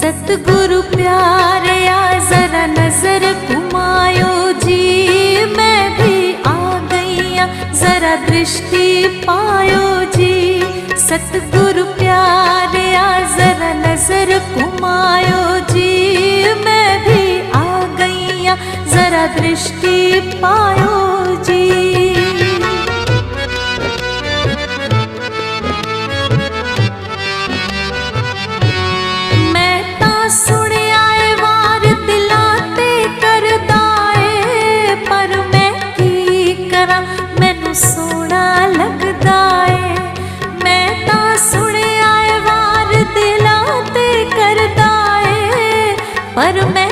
सतगुरु प्यारे आ जरा नजर घुमायो जी। मैं भी आ गई आ, जरा दृष्टि पायो जी। सतगुरु प्यारे आ जरा नजर घुमायो जी। मैं भी आ गई आ, जरा दृष्टि पायो जी ਕੀ ਮੈਨੂੰ ਸੋਹਣਾ ਲੱਗਦਾ ਏ। ਮੈਂ ਤਾਂ ਸੁਣਿਆ ਏ ਵਾਰ ਦਿਲਾਂ ਤੇ ਕਰਦਾ ਏ। ਪਰ ਮੈਂ